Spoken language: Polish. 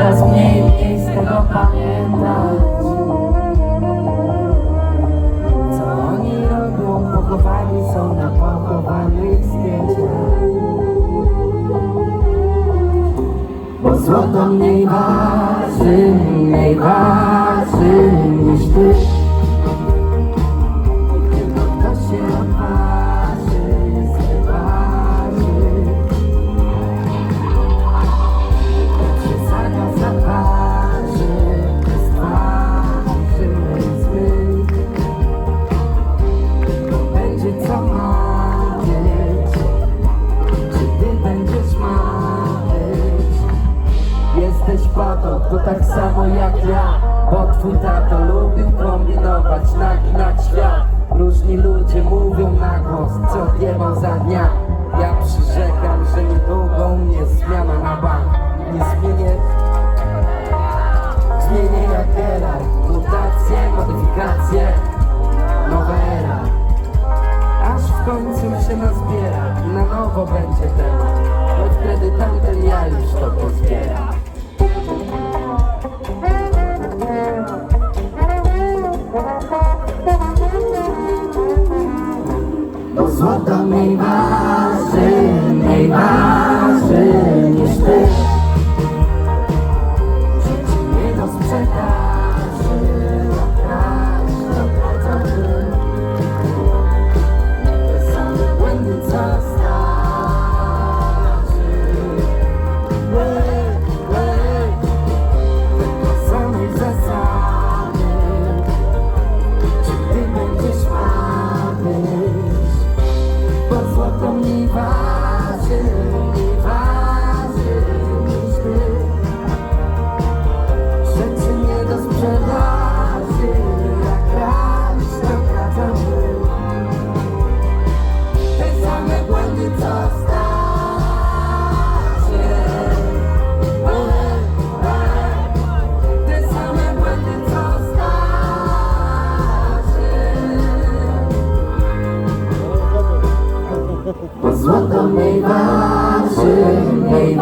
coraz mniej mniej z tego pamiętać Co oni robią, pochowani są na pochowanych zdjęciach. Bo złoto mniej waży, mniej waży niż ty to tak samo jak ja Bo twój tato lubił kombinować, naginać świat. Różni ludzie mówią na głos, co odjebał za dnia. Ja przyrzekam, że niedługo u mnie zmiana na bank. Nie zmienię Zmienię jak Geralt Mutacje, modyfikacje Nowa era Aż w końcu się nazbiera I na nowo będzie temat Bo złoto Złoto mniej waży, Rzeczy nie do sprzedaży Jak kraść to kradzony Te same błędy co Bo złoto mniej waży, wy